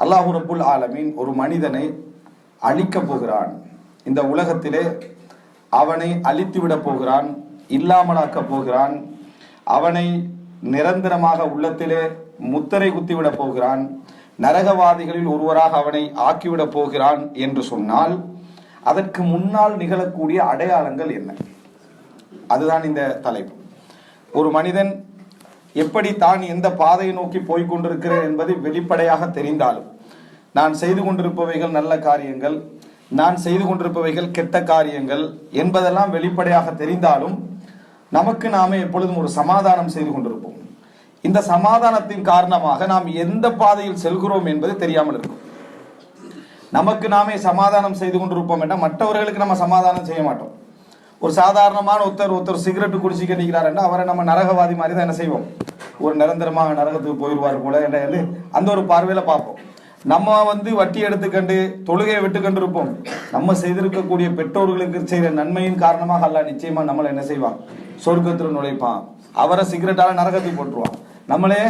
அல்லாஹு ரபுல் ஆலமீன் ஒரு மனிதனை அழிக்கப் போகிறான். இந்த உலகத்திலே அவனை அழித்துவிட போகிறான் இல்லாமலாக்கப் போகிறான். அவனை நிரந்தரமாக உள்ளத்திலே முத்திரை குத்திவிட போகிறான். நரகவாதிகளில் ஒருவராக அவனை ஆக்கிவிட போகிறான் என்று சொன்னால் அதற்கு முன்னால் நிகழக்கூடிய அடையாளங்கள் என்ன? அதுதான் இந்த தலைப்பு. ஒரு மனிதன் எப்படி தான் எந்த பாதையை நோக்கி போய்க் என்பதை என்பது வெளிப்படையாக தெரிந்தாலும் நான் செய்து கொண்டிருப்பவைகள் நல்ல காரியங்கள் நான் செய்து கொண்டிருப்பவைகள் கெட்ட காரியங்கள் என்பதெல்லாம் வெளிப்படையாக தெரிந்தாலும் நமக்கு நாமே எப்பொழுதும் ஒரு சமாதானம் செய்து கொண்டிருப்போம். இந்த சமாதானத்தின் காரணமாக நாம் எந்த பாதையில் செல்கிறோம் என்பது தெரியாமல் இருக்கும். நமக்கு நாமே சமாதானம் செய்து கொண்டிருப்போம் என்றால் மற்றவர்களுக்கு நம்ம சமாதானம் செய்ய மாட்டோம். ஒரு சாதாரணமான ஒருத்தர் ஒருத்தர் சிகரெட் குடிச்சிக்க நிற்கிறாருன்னா அவரை நம்ம நரகவாதி மாதிரி தான் என்ன செய்வோம்? ஒரு நிரந்தரமாக நரகத்துக்கு போயிடுவார் போல. என்ன அந்த ஒரு பார்வையில் பார்ப்போம். நம்ம வந்து வட்டி எடுத்துக்கண்டு தொழுகையை விட்டுக்கண்டு இருப்போம் நம்ம செய்திருக்கக்கூடிய பெற்றோர்களுக்கு செய்கிற நன்மையின் காரணமாக அல்ல நிச்சயமா நம்மளை என்ன செய்வான்? சொர்க்கத்தில் நுழைப்பான். அவரை சிகரெட்டால நரகத்துக்கு போட்டுருவான். நம்மளே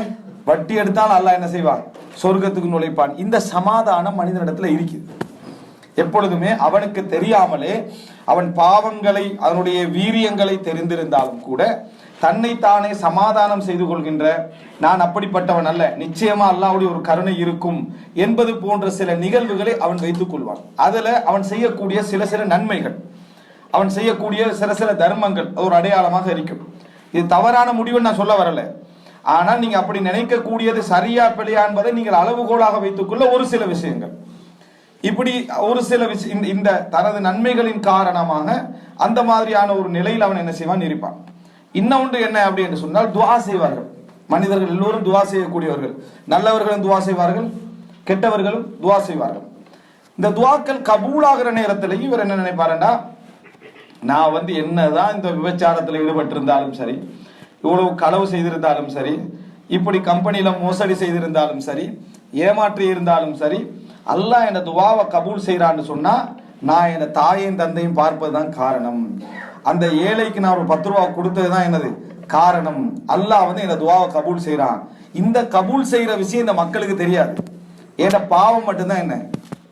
வட்டி எடுத்தால் அல்ல என்ன செய்வான்? சொர்க்கத்துக்கு நுழைப்பான். இந்த சமாதானம் மனிதனிடத்துல இருக்குது. எப்பொழுதுமே அவனுக்கு தெரியாமலே அவன் பாவங்களை அதனுடைய வீரியங்களை தெரிந்திருந்தாலும் கூட தன்னை தானே சமாதானம் செய்து கொள்கின்ற நான் அப்படிப்பட்டவன் அல்ல. நிச்சயமா அல்லாவுடைய ஒரு கருணை இருக்கும் என்பது போன்ற சில நிகழ்வுகளை அவன் வைத்துக் கொள்வான். அதுல அவன் செய்யக்கூடிய சில சில நன்மைகள் அவன் செய்யக்கூடிய சில சில தர்மங்கள் அது ஒரு அடையாளமாக இருக்கும். இது தவறான முடிவுன்னு நான் சொல்ல வரல. ஆனால் நீங்க அப்படி நினைக்கக்கூடியது சரியா பிழையா என்பதை நீங்கள் அளவுகோலாக வைத்துக்கொள்ள ஒரு சில விஷயங்கள். இப்படி ஒரு சில விஷய இந்த- இந்த தனது நன்மைகளின் காரணமாக அந்த மாதிரியான ஒரு நிலையில் அவன் என்ன செய்வான்? இருப்பான். இன்னொன்று என்ன அப்படி என்று சொன்னால் துவா செய்வார்கள். மனிதர்கள் எல்லோரும் துவா செய்யக்கூடியவர்கள். நல்லவர்களும் துவா செய்வார்கள். கெட்டவர்களும் துவா செய்வார்கள். இந்த துவாக்கள் கபூலாகிற நேரத்தில் இவர் என்ன நினைப்பாருண்டா நான் வந்து என்னதான் இந்த விபச்சாரத்தில் ஈடுபட்டிருந்தாலும் சரி இவ்வளவு களவு செய்திருந்தாலும் சரி இப்படி கம்பெனியில மோசடி செய்திருந்தாலும் சரி ஏமாற்றி இருந்தாலும் சரி அல்லாஹ் என்ன துவாவை கபூல் செய்கிறான்னு சொன்னால் நான் என் தாயையும் தந்தையும் பார்ப்பது தான் காரணம். அந்த ஏழைக்கு நான் ஒரு பத்து ரூபா கொடுத்தது தான் என்னது? காரணம். அல்லாஹ் வந்து என்னை துவாவை கபூல் செய்கிறான் இந்த கபூல் செய்கிற விஷயம் இந்த மக்களுக்கு தெரியாது. ஏன்னா பாவம் மட்டும்தான் என்ன?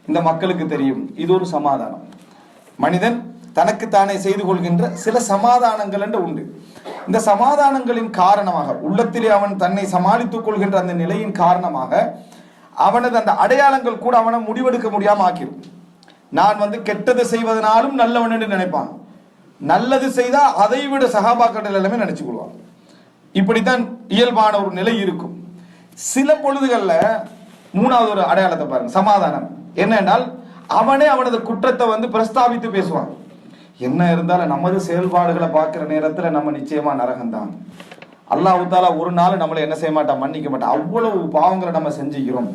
இந்த மக்களுக்கு தெரியும். இது ஒரு சமாதானம். மனிதன் தனக்குத்தானே செய்து கொள்கின்ற சில சமாதானங்கள் என்று உண்டு. இந்த சமாதானங்களின் காரணமாக உள்ளத்திலே அவன் தன்னை சமாளித்துக் கொள்கின்ற அந்த நிலையின் காரணமாக அவனது அந்த அடையாளங்கள் கூட அவனை முடிவெடுக்க முடியாம ஆக்கிடும் நான் வந்து கெட்டது செய்வதனாலும் நல்லவன் என்று நினைப்பான். நல்லது செய்தா அதை விட சகாபாக்கள் எல்லாமே நினைச்சு கொள்வான் இப்படித்தான் இயல்பான ஒரு நிலை இருக்கும். சில பொழுதுகளில் மூணாவது ஒரு அடையாளத்தை பாருங்க சமாதானம். என்னென்னால் அவனே அவனது குற்றத்தை வந்து பிரஸ்தாபித்து பேசுவான். என்ன இருந்தாலும் நமது செயல்பாடுகளை பார்க்குற நேரத்தில் நம்ம நிச்சயமா நரகம்தான். அல்லாஹ் தாலா ஒரு நாள் நம்மளை என்ன செய்ய மாட்டான்? மன்னிக்க மாட்டான். அவ்வளவு பாவங்களை நம்ம செஞ்சுக்கிறோம்.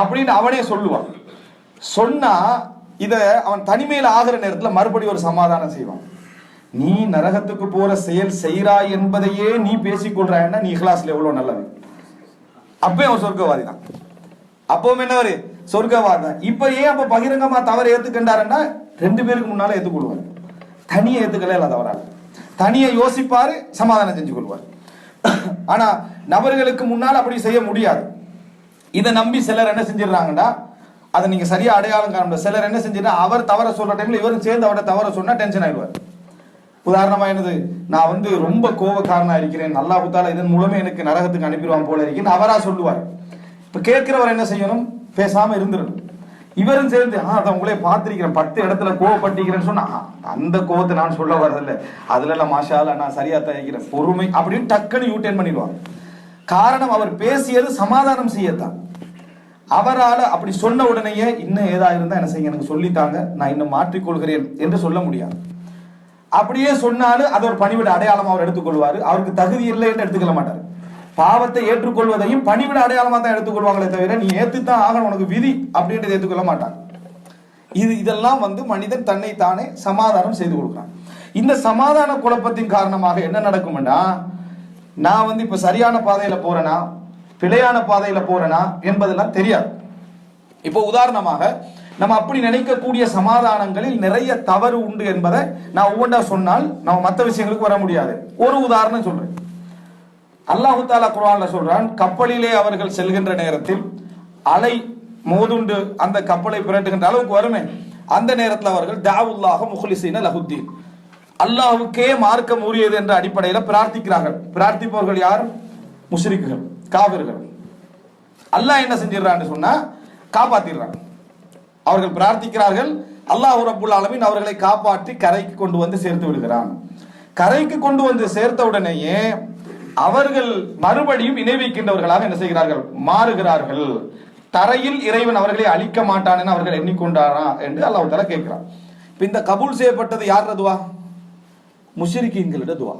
அப்படின்னு அவனே சொல்லுவான். சொன்னா இத அவன் தனிமையில் ஆகிற நேரத்துல மறுபடியும் ஒரு சமாதானம் செய்வான். நீ நரகத்துக்கு போற செயல் செய்கிறாய் என்பதையே நீ பேசிக்கொள்றாய்னா நீ இஹ்லாஸ்ல எவ்வளவு நல்லது? அப்பயும் அவன் சொர்க்கவாதி தான் அப்பவும் என்னவரு? சொர்க்கவாதி தான் இப்ப ஏன் அப்ப பகிரங்கமா தவறு ஏத்துக்கின்றாருன்னா ரெண்டு பேருக்கு முன்னால ஏத்துக்கொள்வார். தனியை ஏத்துக்கல இல்ல தவறாரு தனியை யோசிப்பாரு சமாதானம் செஞ்சு கொள்வார் ஆனா நபர்களுக்கு முன்னால் அப்படி செய்ய முடியாது. இதை நம்பி சிலர் என்ன செஞ்சிடறாங்கன்னா அதை நீங்க சரியா அடையாளம் காண சிலர் என்ன செஞ்சிருந்தா அவர் தவற சொல்ற டைம்ல இவரும் சேர்ந்து அவரை தவற சொன்னா டென்ஷன் ஆயிடுவார். உதாரணமா என்னது? நான் வந்து ரொம்ப கோபக்காரனா இருக்கிறேன். நல்லா புத்தால இதன் மூலமே எனக்கு நரகத்துக்கு அனுப்பிடுவான் போல இருக்கேன்னு அவரா சொல்லுவார். இப்ப கேட்கிறவர் என்ன செய்யணும்? பேசாம இருந்துடணும். இவரும் சேர்ந்து ஆ அதை உங்களே பார்த்திருக்கிறேன் பத்து இடத்துல கோவப்பட்டிருக்கிறேன்னு சொன்னா அந்த கோவத்தை நான் சொல்ல வரதில்ல. அதுல எல்லாம் மாஷால நான் சரியா தயாரிக்கிறேன் பொறுமை அப்படின்னு டக்குன்னு யூட்டேன் பண்ணிடுவாங்க காரணம் அவர் பேசியது சமாதானம் செய்யத்தான். அவரால் அப்படி சொன்ன உடனேயே இன்னும் ஏதா இருந்தால் என்ன செய்ய எனக்கு சொல்லித்தாங்க. நான் இன்னும் மாற்றிக்கொள்கிறேன் என்று சொல்ல முடியாது. அப்படியே சொன்னாலும் அது ஒரு பணிவிட அடையாளம் அவர் எடுத்துக்கொள்வார். அவருக்கு தகுதி இல்லை என்று எடுத்துக்கொள்ள மாட்டார். பாவத்தை ஏற்றுக்கொள்வதையும் பணிவிட அடையாளமாக தான் எடுத்துக்கொள்வாங்களே தவிர நீ ஏற்றுத்தான் ஆகணும் உனக்கு விதி அப்படின்றது ஏற்றுக்கொள்ள மாட்டாங்க. இது இதெல்லாம் வந்து மனிதன் தன்னை தானே சமாதானம் செய்து கொடுக்குறான். இந்த சமாதான குழப்பத்தின் காரணமாக என்ன நடக்கும்னா நான் வந்து இப்போ சரியான பாதையில் போறேனா? பிழையான பாதையில் போறேனா? என்பதெல்லாம் தெரியாது. இப்போ உதாரணமாக நம்ம அப்படி நினைக்கக்கூடிய சமாதானங்களில் நிறைய தவறு உண்டு என்பதை நான் ஒவ்வொன்றா சொன்னால் நம்ம மற்ற விஷயங்களுக்கு வர முடியாது. ஒரு உதாரணம் சொல்றேன். அல்லாஹு தாலா குரான்ல சொல்றான் கப்பலிலே அவர்கள் செல்கின்ற நேரத்தில் அலை மோதுண்டு அந்த கப்பலை புரட்டுகின்ற அளவுக்கு வருமே அந்த நேரத்தில் அவர்கள் தாவுல்லாக முஹ்லிசீன லஹுத்தீன். அல்லாஹ்வுக்கே மார்க்கம் உரியது என்ற அடிப்படையில் பிரார்த்திக்கிறார்கள். பிரார்த்திப்பவர்கள் யார்? முஷ்ரிக்குகள் காவிர்கள் அல்லாஹ் என்ன செஞ்சிடறான்னு சொன்னா காப்பாத்திடுறான். அவர்கள் பிரார்த்திக்கிறார்கள் அல்லாஹ் ரபுல் ஆலமின் அவர்களை காப்பாற்றி கரைக்கு கொண்டு வந்து சேர்த்து விடுகிறான். கரைக்கு கொண்டு வந்து சேர்த்த உடனேயே அவர்கள் மறுபடியும் இணை வைக்கின்றவர்களாக என்ன செய்கிறார்கள்? மாறுகிறார்கள். தரையில் இறைவன் அவர்களை அழிக்க மாட்டான் என அவர்கள் எண்ணிக்கொண்டாரா என்று அல்லாஹ் கேட்கிறான். இப்போ இந்த கபூல் செய்யப்பட்டது யார் துவா? முஷரிக்கீன்களிட துவா.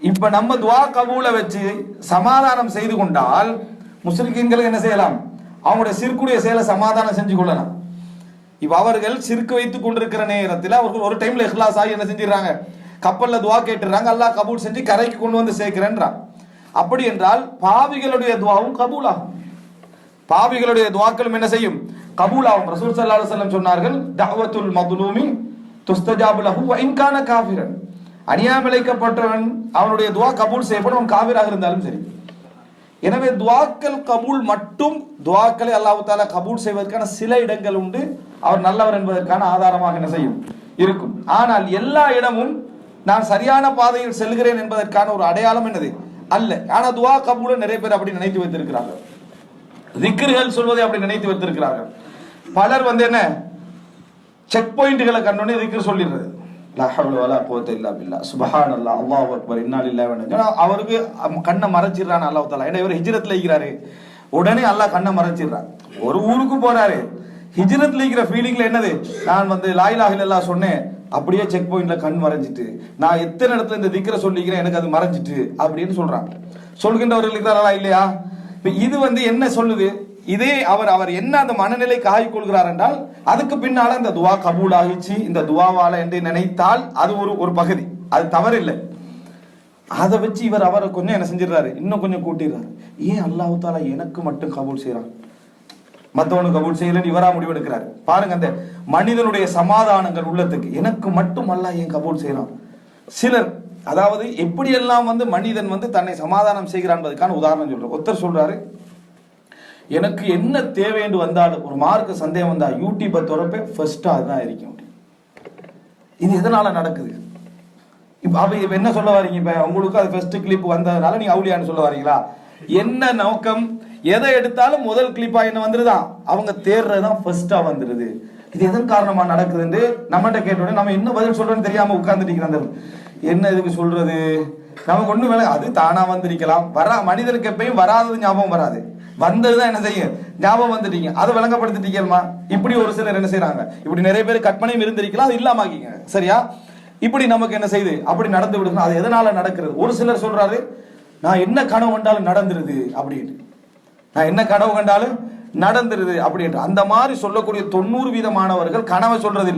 இப்ப நம்ம துவா கபூலை வச்சு சமாதானம் செய்து கொண்டால் முஸ்லிம்களுக்கு என்ன செய்யலாம்? அவங்களுடைய சிறுக்குடைய செயலை சமாதானம் செஞ்சு கொள்ளலாம். இப்ப அவர்கள் சிறுக்கு வைத்துக் கொண்டிருக்கிற நேரத்தில் அவர்கள் ஒரு டைம்ல இஹ்லாஸ் ஆகி என்ன செஞ்சிடறாங்க? கப்பலில் துவா கேட்டுறாங்க அல்லாஹ் கபூல் செஞ்சு கரைக்கு கொண்டு வந்து சேர்க்கிறேன்றான் அப்படி என்றால் பாவிகளுடைய துவாவும் கபூலாகும். பாவிகளுடைய துவாக்களும் என்ன செய்யும்? கபூலாகும். ரசூல் ஸல்லல்லாஹு செல்லம் சொன்னார்கள் தஅவத்துல் மதுலூமி துஸ்தஜாபுலஹு இன்கான வ இன் அவனுடைய துவா கபூல் செய்யப்படும் அவன் காவிராக இருந்தாலும் சரி. எனவே துவாக்கள் கபூல் மட்டும் துவாக்களை அல்லாஹு தாலா கபூல் செய்வதற்கான சில இடங்கள் உண்டு. அவர் நல்லவர் என்பதற்கான ஆதாரமாக என்ன செய்யும்? இருக்கும். ஆனால் எல்லா இடமும் நான் சரியான பாதையில் செல்கிறேன் என்பதற்கான ஒரு அடையாளம் என்னது? அல்ல. ஆனால் துவா கபூல நிறைய பேர் அப்படி நினைத்து வைத்திருக்கிறார்கள். திக்ருகள் சொல்வதை அப்படி நினைத்து வைத்திருக்கிறார்கள். பலர் வந்து என்ன? செக் பாயிண்ட்களை கண்டோன்னே திக்ரு சொல்லிடுறது. அவருக்கு கண்ணை மறைச்சிடுறான் அல்லாஹ் தாலா ஏன்னா இவர் ஹிஜ்ரத்ல இருக்கிறாரு உடனே அல்லாஹ் கண்ணை மறைச்சிடுறான். ஒரு ஊருக்கு போறாரு. ஹிஜ்ரத்ல இருக்கிற ஃபீலிங்ல என்னது? நான் வந்து லாயிலாக இலாஹ சொன்னேன். அப்படியே செக் பாயிண்ட்ல கண் மறைஞ்சிட்டு நான் எத்தனை இடத்துல இந்த திக்கரை சொல்லிக்கிறேன்? எனக்கு அது மறைஞ்சிட்டு அப்படின்னு சொல்றான். சொல்கின்றவர்கள் இருக்கிறாரா இல்லையா? இது வந்து என்ன சொல்லுது? இதே அவர் அவர் என்ன அந்த மனநிலை ஆகிக் கொள்கிறார் என்றால் அதுக்கு பின்னால இந்த துவா கபூல் ஆகிச்சு இந்த துவாவால என்று நினைத்தால் அது ஒரு ஒரு பகுதி. அது தவறில்லை. அதை வச்சு இவர் அவரை கொஞ்சம் என்ன செஞ்சிடறாரு? இன்னும் கொஞ்சம் கூட்டிடுறாரு. ஏன் அல்லாஹ் தாலா எனக்கு மட்டும் கபூல் செய்யறான் மத்தவனுக்கு கபூல் செய்யலன்னு இவரா முடிவெடுக்கிறார். பாருங்க அந்த மனிதனுடைய சமாதானங்கள் உள்ளத்துக்கு எனக்கு மட்டும் அல்லாஹ் ஏன் கபூல் செய்றான் சிலர் அதாவது எப்படியெல்லாம் வந்து மனிதன் வந்து தன்னை சமாதானம் செய்கிறான் என்பதற்கான உதாரணம் சொல்றேன். ஒருத்தர் சொல்றாரு எனக்கு என்ன தேவை என்று வந்தாலும் ஒரு மார்க்கு சந்தேகம் வந்தா யூடியூப்பை திறப்பே ஃபர்ஸ்டா அதுதான் இருக்கும் இது எதனால நடக்குது? இப்ப அப்ப இப்ப என்ன சொல்ல வரீங்க இப்ப? உங்களுக்கு அது ஃபர்ஸ்ட் கிளிப் வந்ததுனால நீங்க அவுளியான்னு சொல்ல வரீங்களா என்ன நோக்கம்? எதை எடுத்தாலும் முதல் கிளிப்பா என்ன வந்துருதான் அவங்க தேர்றதுதான் ஃபர்ஸ்டா வந்துருது. இது எதன் காரணமா நடக்குதுன்னு நம்மகிட்ட கேட்டோடனே நம்ம என்ன பதில் சொல்றோம்னு தெரியாம உட்கார்ந்துட்டு அந்த என்ன இதுக்கு சொல்றது? நமக்கு ஒண்ணு வேலை அது தானா வந்திருக்கலாம். வரா மனிதனுக்கு எப்பயும் வராதது ஞாபகம் வராது. வந்ததுதான் என்ன செய்யும்? ஞாபகம் வந்துட்டீங்க. அதை விளங்கப்படுத்திட்டீங்கம்மா இப்படி ஒரு சிலர் என்ன செய்யறாங்க இப்படி நிறைய பேர் கற்பனையும் இருந்திருக்கலாம். அது இல்லாமக்கிங்க சரியா? இப்படி நமக்கு என்ன செய்யுது? அப்படி நடந்து விடுங்க அது எதனால நடக்கிறது? ஒரு சிலர் சொல்றாரு நான் என்ன கனவு வந்தாலும் நடந்துருது அப்படின்னு. நான் என்ன கனவு கண்டாலும் நடந்துருது அப்படின்ற அந்த மாதிரி சொல்லக்கூடிய தொண்ணூறு வீதமானவர்கள் கனவை சொல்றது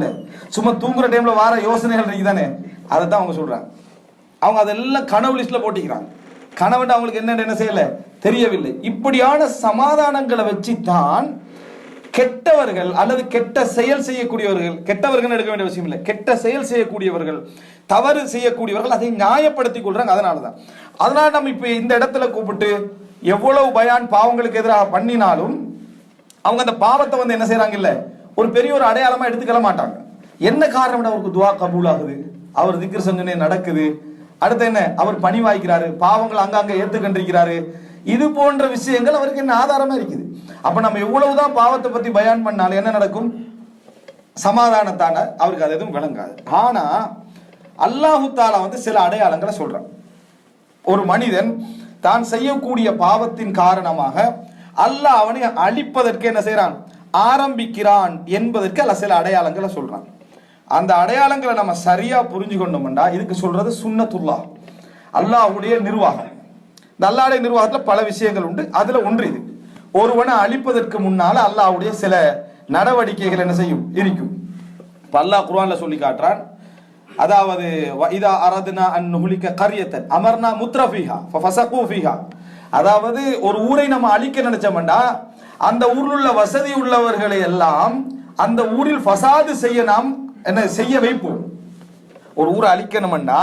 சும்மா தூங்குற டைம்ல வார யோசனைகள் இருக்குதானே? அதை தான் அவங்க சொல்றாங்க. அவங்க அதெல்லாம் கனவு லிஸ்ட்ல போட்டிக்கிறாங்க. கனவுன்னு அவங்களுக்கு என்னென்ன என்ன செய்யல? தெரியவில்லை. இப்படியான சமாதானங்களை வச்சு தான் கெட்டவர்கள் அல்லது கெட்ட செயல் செய்யக்கூடியவர்கள் கெட்டவர்கள் எடுக்க வேண்டிய அவசியம் இல்லை. கெட்ட செயல் செய்யக்கூடியவர்கள் தவறு செய்யக்கூடியவர்கள் அதை நியாயப்படுத்திக் கொள்றாங்க. அதனால தான் அதனால நம்ம இப்போ இந்த இடத்துல கூப்பிட்டு எவ்வளவு பயான் பாவங்களுக்கு எதிராக பண்ணினாலும் அவங்க அந்த பாவத்தை வந்து என்ன செய்யறாங்க இல்ல ஒரு பெரிய ஒரு அடையாளமா எடுத்துக்கல மாட்டாங்க. என்ன காரணம் அவருக்கு துவா கபூல் ஆகுது அவர் திக்ர் சஞ்சனை நடக்குது. அடுத்து என்ன? அவர் பணி வாய்க்கிறாரு பாவங்கள் அங்கங்க ஏத்துக்கண்டிருக்கிறாரு. இது போன்ற விஷயங்கள் அவருக்கு என்ன ஆதாரமா இருக்குது? அப்ப நம்ம எவ்வளவுதான் பாவத்தை பத்தி பயான் பண்ணாலும் என்ன நடக்கும்? சமாதானத்தான அவருக்கு அது எதுவும் விளங்காது. ஆனா அல்லாஹு தாலா வந்து சில அடையாளங்களை சொல்றான். ஒரு மனிதன் தான் செய்யக்கூடிய பாவத்தின் காரணமாக அல்லாஹ் அவனை அழிப்பதற்கு என்ன செய்யறான் ஆரம்பிக்கிறான் என்பதற்கு அல்ல சில அடையாளங்களை சொல்றான். அந்த அடையாளங்களை நம்ம சரியா புரிஞ்சு கொண்டோம்னா இதுக்கு சொல்றது சுண்ணத்துல்லா அல்லாஹ்வுடைய நிர்வாகம். இந்த அல்லாடைய நிர்வாகத்துல பல விஷயங்கள் உண்டு. அதுல ஒன்று இது. ஒருவனை அழிப்பதற்கு முன்னால அல்லாஹ்வுடைய சில நடவடிக்கைகள் என்ன செய்யும்? இருக்கும். இப்ப அல்லாஹ் குர்ஆன்ல சொல்லி காட்டுறான் அதாவது இதா அரதுனா அன் நுகுலிக்க கரியத்தன். அமர்னா முத்ரஃபீஹா ஃபஃபஸகு ஃபீஹா. அதாவது ஒரு ஊரை நம்ம அழிக்க நினைச்சோம்டா அந்த ஊரில் உள்ள வசதி உள்ளவர்களை எல்லாம் அந்த ஊரில் ஃபசாது செய்ய நாம் என்ன செய்ய வைப்போம். ஒரு ஊரை அழிக்கணும்னா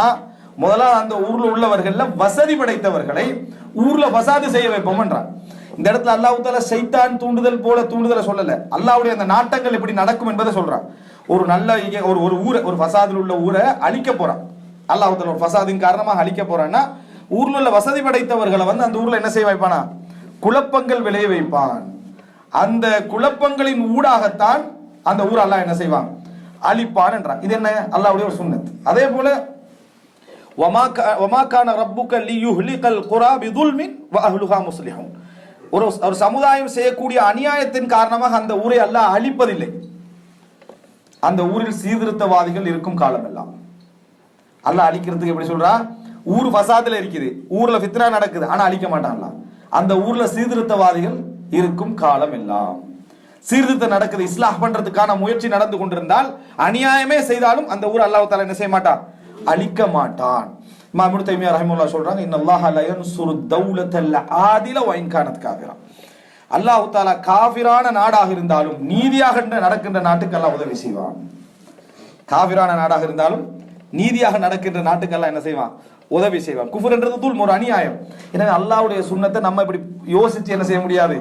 முதலாவது அந்த ஊர்ல உள்ளவர்கள்ல வசதி படைத்தவர்களை ஊர்ல வசாது செய்ய வைப்போம்ன்றான் இந்த இடத்துல அல்லாஹு தாலா சைத்தான் தூண்டுதல் போல தூண்டுதலை சொல்லல. அல்லாஹ்வுடைய அந்த நாட்டங்கள் எப்படி நடக்கும் என்பதை சொல்றான். ஒரு நல்ல ஒரு ஒரு ஊரை ஒரு ஃபசாதில் உள்ள ஊரை அழிக்க போகிறான் அல்லாஹத்தில் ஒரு வசாதின் காரணமாக அழிக்க போகிறான்னா ஊரில் உள்ள வசதி படைத்தவர்களை வந்து அந்த ஊரில் என்ன செய்ய வைப்பானா? குழப்பங்கள் விளைய வைப்பான். அந்த குழப்பங்களின் ஊடாகத்தான் அந்த ஊர் அல்லாஹ் என்ன செய்வான்? அழிப்பான் என்றான். இது என்ன? அல்லாவுடைய ஒரு சுண்ணத் அதே போல ஒமாக்கான ரப்புக்க லியுஹ்லிகல் குரா பிதுல்மின் வஹ்லுஹா முஸ்லிஹும் ஒரு ஒரு சமுதாயம் செய்யக்கூடிய அநியாயத்தின் காரணமாக அந்த ஊரை அல்லாஹ் அழிப்பதில்லை. அந்த ஊரில் சீர்திருத்தவாதிகள் இருக்கும் காலம் எல்லாம் அழிக்கிறதுக்கு எப்படி சொல்றா? ஊர் வசாதில் இருக்குது. ஊர்ல ஃபித்னா நடக்குது. ஆனா அழிக்க மாட்டான்ல. அந்த ஊர்ல சீர்திருத்தவாதிகள் இருக்கும் காலம் எல்லாம் சீர்திருத்தம் நடக்குது. இஸ்லாஹ் பண்றதுக்கான முயற்சி நடந்து கொண்டிருந்தால் அநியாயமே செய்தாலும் அந்த ஊர் அல்லாஹ் தாலா என்ன செய்ய மாட்டான்? அழிக்க மாட்டான். இமாம் தைமியா ரஹிமுல்லா சொல்றாங்க இன்னல்லாஹ சுரு தௌலத்தல்ல தௌலத்தல் ஆதில வ அல்லாஹ் தாலா காவிரான நாடாக இருந்தாலும் நீதியாக நடக்கின்ற நாட்டுக்கெல்லாம் உதவி செய்வான். காவிரான நாடாக இருந்தாலும் நீதியாக நடக்கின்ற நாட்டுக்கெல்லாம் என்ன செய்வான்? உதவி செய்வான். குஃபுர்ன்றது தூள் ஒரு அநியாயம். எனவே அல்லாவுடைய சுண்ணத்தை நம்ம இப்படி யோசிச்சு என்ன செய்ய முடியாது?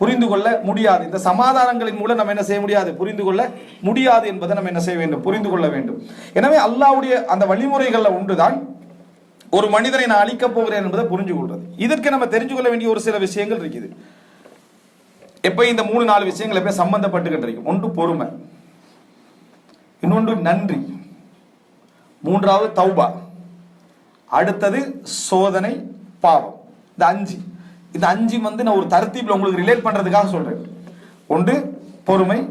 புரிந்து கொள்ள முடியாது. இந்த சமாதானங்களின் மூலம் நம்ம என்ன செய்ய முடியாது? புரிந்து கொள்ள முடியாது என்பதை நம்ம என்ன செய்ய வேண்டும்? புரிந்து கொள்ள வேண்டும். எனவே அல்லாஹ்வுடைய அந்த வழிமுறைகள்ல ஒன்றுதான். ஒரு மனிதனை நான் அழிக்கப் போகிறேன் என்பதை புரிஞ்சு கொள்றது இதற்கு நம்ம தெரிஞ்சு கொள்ள வேண்டிய ஒரு சில விஷயங்கள் இருக்குது. எப்ப இந்த மூணு நாலு விஷயங்கள் எப்ப சம்பந்தப்பட்டுக்கிட்டு இருக்கு ஒன்று பொறுமை. இன்னொன்று நன்றி. மூன்றாவது தௌபா. அடுத்தது சோதனை பாவம். இந்த அஞ்சு. இந்த அஞ்சு வந்து நான் ஒரு தரத்தீப்பில் உங்களுக்கு ரிலேட் பண்றதுக்காக சொல்றேன். ஒன்று பொறுமை.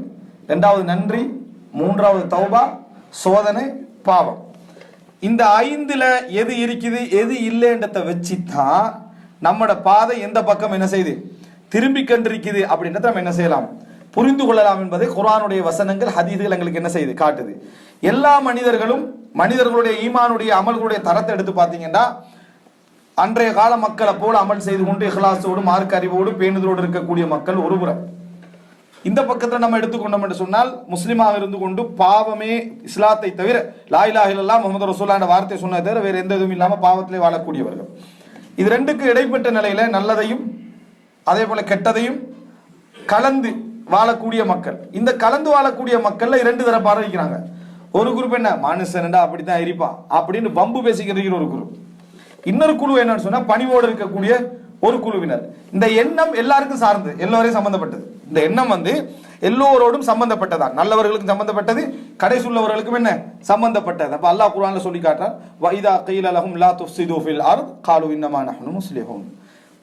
ரெண்டாவது நன்றி. மூன்றாவது தௌபா சோதனை பாவம். இந்த ஐந்துல எது இருக்குது எது இல்லைன்றத வச்சு தான் நம்மட பாதை எந்த பக்கம் என்ன செய்யுது திரும்பி கண்டிருக்குது அப்படின்றத நம்ம என்ன செய்யலாம்? புரிந்து கொள்ளலாம் என்பதை குரானுடைய வசனங்கள் ஹதீதுகள் எங்களுக்கு என்ன செய்யுது? காட்டுது. எல்லா மனிதர்களும் மனிதர்களுடைய ஈமானுடைய அமல்களுடைய தரத்தை எடுத்து பார்த்தீங்கன்னா அன்றைய கால மக்களை போல அமல் செய்து கொண்டு இஹ்லாசோடு மார்க் அறிவோடு பேணுதலோடு இருக்கக்கூடிய மக்கள் ஒருபுறம் இந்த பக்கத்தில் நம்ம எடுத்துக்கொண்டோம் என்று சொன்னால் முஸ்லீமாக இருந்து கொண்டு பாவமே இஸ்லாத்தை தவிர லாயிலாக இல்லல்லாம் முகமது ரசூல்லாண்ட வார்த்தை சொன்னதை தவிர வேறு எந்த இதுவும் இல்லாமல் பாவத்திலே வாழக்கூடியவர்கள். இது ரெண்டுக்கு இடைப்பட்ட நிலையில நல்லதையும் அதே போல கெட்டதையும் கலந்து வாழக்கூடிய மக்கள். இந்த கலந்து வாழக்கூடிய மக்கள்ல இரண்டு தரப்பாக இருக்கிறாங்க ஒரு குரூப் என்ன? மனுஷன்டா அப்படித்தான் இருப்பான் அப்படின்னு பம்பு பேசிக்கிறதுக்கு ஒரு குரூப். இன்னொரு குழு என்னன்னு சொன்னா பணிவோடு இருக்கக்கூடிய ஒரு குழுவினர். இந்த எண்ணம் எல்லாருக்கும் சார்ந்து எல்லோரையும் சம்பந்தப்பட்டது. இந்த எண்ணம் வந்து எல்லோரோடும் சம்பந்தப்பட்டதான் நல்லவர்களுக்கும் சம்பந்தப்பட்டது கடைசி உள்ளவர்களுக்கும் என்ன? சம்பந்தப்பட்டது. அப்ப அல்லாஹ் குரான்ல சொல்லி காட்டுறான் வைதா கையில் அலகும் லா துஃப்ஸிது ஃபில் அர்த் காலு இன்னமா நஹ்னு முஸ்லிஹூன்.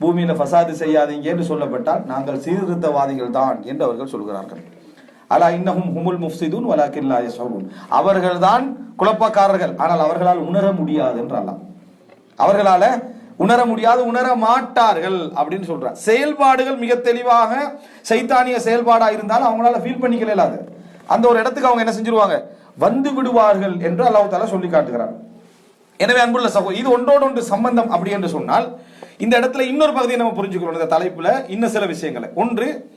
பூமியில் ஃபசாது செய்யாதீங்க என்று சொல்லப்பட்டால் நாங்கள் சீர்திருத்தவாதிகள் தான் என்று அவர்கள் சொல்கிறார்கள். அலா இன்னஹும் ஹுமுல் முஃப்சிதுன் வலாக்கில்லா யஸ்ஹூன் அவர்கள்தான் குழப்பக்காரர்கள். ஆனால் அவர்களால் உணர முடியாது என்று அல்லாஹ். அவர்களால உணர முடியாது உணர மாட்டார்கள் அப்படின்னு சொல்றார் செயல்பாடுகள் மிக தெளிவாக சைத்தானிய செயல்பாடா இருந்தாலும் அவங்களால ஃபீல் பண்ணிக்கல இல்லாது. அந்த ஒரு இடத்துக்கு அவங்க என்ன செஞ்சிருவாங்க? வந்து விடுவார்கள் என்று அல்லாஹ் தாலா சொல்லி காட்டுகிறார் எனவே அன்புள்ள சகோ இது ஒன்றோடு ஒன்று சம்பந்தம் அப்படி என்று சொன்னால் இந்த இடத்துல இன்னொரு பகுதியை நம்ம புரிஞ்சுக்கிறோம் இந்த தலைப்புல இன்னும் சில விஷயங்களை. ஒன்று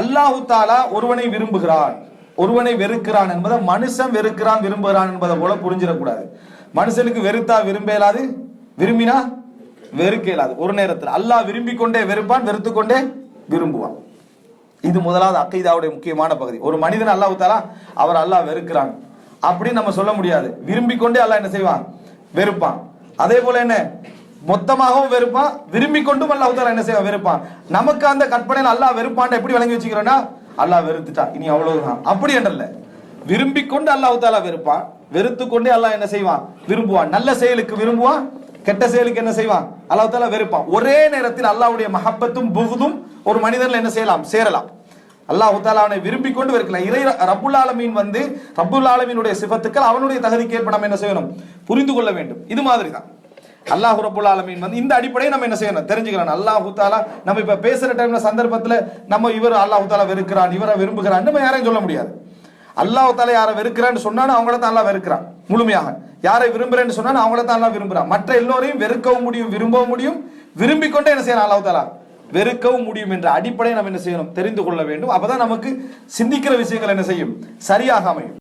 அல்லாஹு தாலா ஒருவனை விரும்புகிறான். ஒருவனை வெறுக்கிறான் என்பதை மனுஷன் வெறுக்கிறான் விரும்புகிறான் என்பதை போல புரிஞ்சிடக்கூடாது. மனுஷனுக்கு வெறுத்தா விரும்ப இயலாது? விரும்பினா வெறுக்க இயலாது. ஒரு நேரத்தில் அல்லாஹ் விரும்பி கொண்டே வெறுப்பான் வெறுத்து கொண்டே விரும்புவான். இது முதலாவது அக்கைதாவுடைய முக்கியமான பகுதி. ஒரு மனிதன் அல்லாஹ் தாலா அவர் அல்லாஹ் வெறுக்கிறான். அப்படின்னு நம்ம சொல்ல முடியாது. விரும்பி கொண்டே அல்லாஹ் என்ன செய்வான்? வெறுப்பான். அதே போல என்ன? மொத்தமாகவும் வெறுப்பான் விரும்பி கொண்டும் அல்லாஹ் தாலா என்ன செய்வான் வெறுப்பான் நமக்கு அந்த கற்பனையில் அல்லாஹ் வெறுப்பான் எப்படி விளங்கி வச்சுக்கிறோன்னா அல்லாஹ் வெறுத்துட்டா. இனி அவ்வளவுதான். அப்படி என்றல்ல. விரும்பி கொண்டு அல்லாஹ் தாலா வெறுப்பான் வெறுத்து கொண்டே அல்லாஹ் என்ன செய்வான் விரும்புவான் நல்ல செயலுக்கு விரும்புவான் கெட்ட செயலுக்கு என்ன செய்வான் அல்லாஹ் தாலா வெறுப்பான் ஒரே நேரத்தில் அல்லாஹ்வுடைய மஹப்பத்தும் புகுதும் ஒரு மனிதன்ல என்ன செய்யலாம்? சேரலாம். அல்லாஹ் தாலா அவனை விரும்பி கொண்டு இருக்கலாம் இறை ரபுல் ஆலமீன் வந்து ரபுல் ஆலமீனுடைய சிபத்துக்கள் அவனுடைய தகுதிக்கு ஏற்ப நம்ம என்ன செய்யணும்? புரிந்து கொள்ள வேண்டும். இது மாதிரி தான் அல்லாஹ் ரபுல் ஆலமீன் வந்து இந்த அடிப்படையை நம்ம என்ன செய்யணும்? தெரிஞ்சுக்கலாம் அல்லாஹு தாலா நம்ம இப்ப பேசுற டைம்ல சந்தர்ப்பத்துல நம்ம இவர் அல்லாஹு தாலா வெறுக்கிறான் இவரை விரும்புகிறான். நம்ம யாரையும் சொல்ல முடியாது. அல்லாஹ் தாலா யாரை வெறுக்கிறான்னு சொன்னாலும் அவங்கள தான் அல்லா வெறுக்கிறான் முழுமையாக. யாரை விரும்புறேன்னு சொன்னாலும் அவங்கள தான் அல்லா விரும்புறான் மற்ற எல்லோரையும் வெறுக்கவும் முடியும் விரும்பவும் முடியும் விரும்பி கொண்டே என்ன செய்யணும் அல்லாஹ் தாலா வெறுக்கவும் முடியும் என்ற அடிப்படையை நம்ம என்ன செய்யணும்? தெரிந்து கொள்ள வேண்டும். அப்பதான் நமக்கு சிந்திக்கிற விஷயங்கள் என்ன செய்யும்? சரியாக அமையும்.